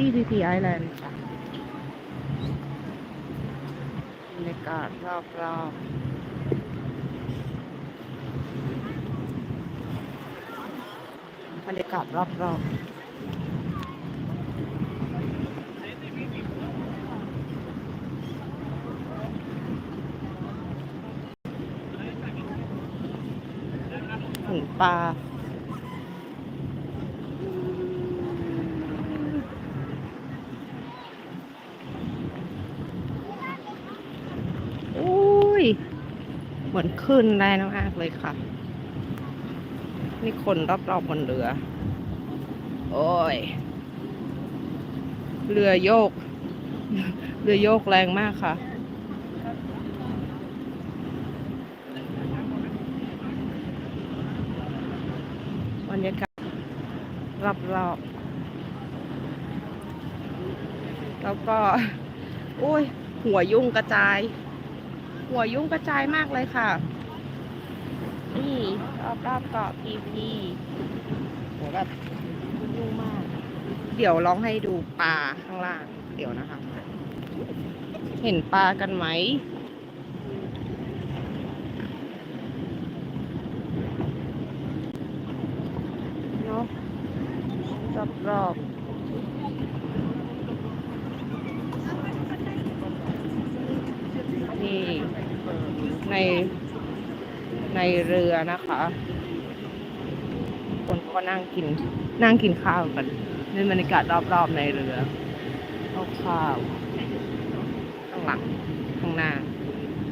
ที่พีพีไอแลนด์ค่ะบรรยากาศรอบรอบๆบรรยากาศรอบรอบๆเห็นปลา เหมือนขึ้นแรงมากเลยค่ะ นี่คนรอบๆบบนเรือ โอ้ย เรือโยก เรือโยกแรงมากค่ะ บรรยากาศรอบๆแล้วก็อุ้ย หัวยุ่งกระจาย หัวยุ่งกระจายมากเลยค่ะ นี่รอบรอบๆเกาะพีพีโหแบบยุ่งมาก เดี๋ยวลองให้ดูปลาข้างล่าง เดี๋ยวนะคะ เห็นปลากันไหมเนาะรอบรอบๆนี่ ในในเรือนะคะ คนก็นั่งกินนั่งกินข้าวกันในบรรยากาศรอบๆในเรือเอาวข้าวข้างหลังข้างหน้า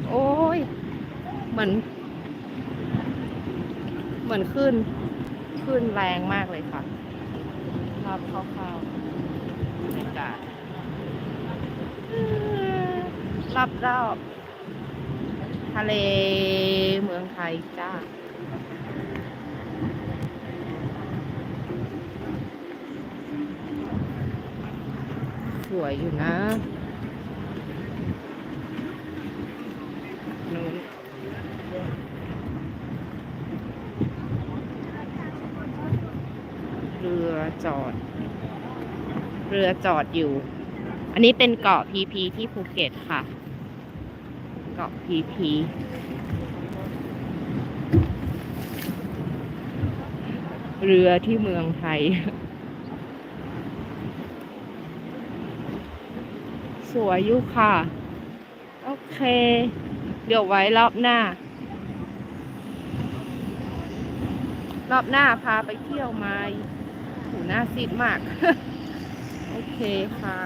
โอ้ยเหมือน เหมือนขึ้นขึ้นแรงมากเลยค่ะภาพคร่าวๆบรรยากาศรอบๆ ทะเลเมืองไทยจ้าสวยอยู่นะนู้นเรือจอด เรือจอดอยู่ อันนี้เป็นเกาะพีพีที่ภูเก็ตค่ะ เกาะพีพีเรือที่เมืองไทย สวยอยู่ค่ะ โอเค เดี๋ยวไว้รอบหน้า รอบหน้าพาไปเที่ยวไหมาหูหน้าซีดมาก โอเคค่ะ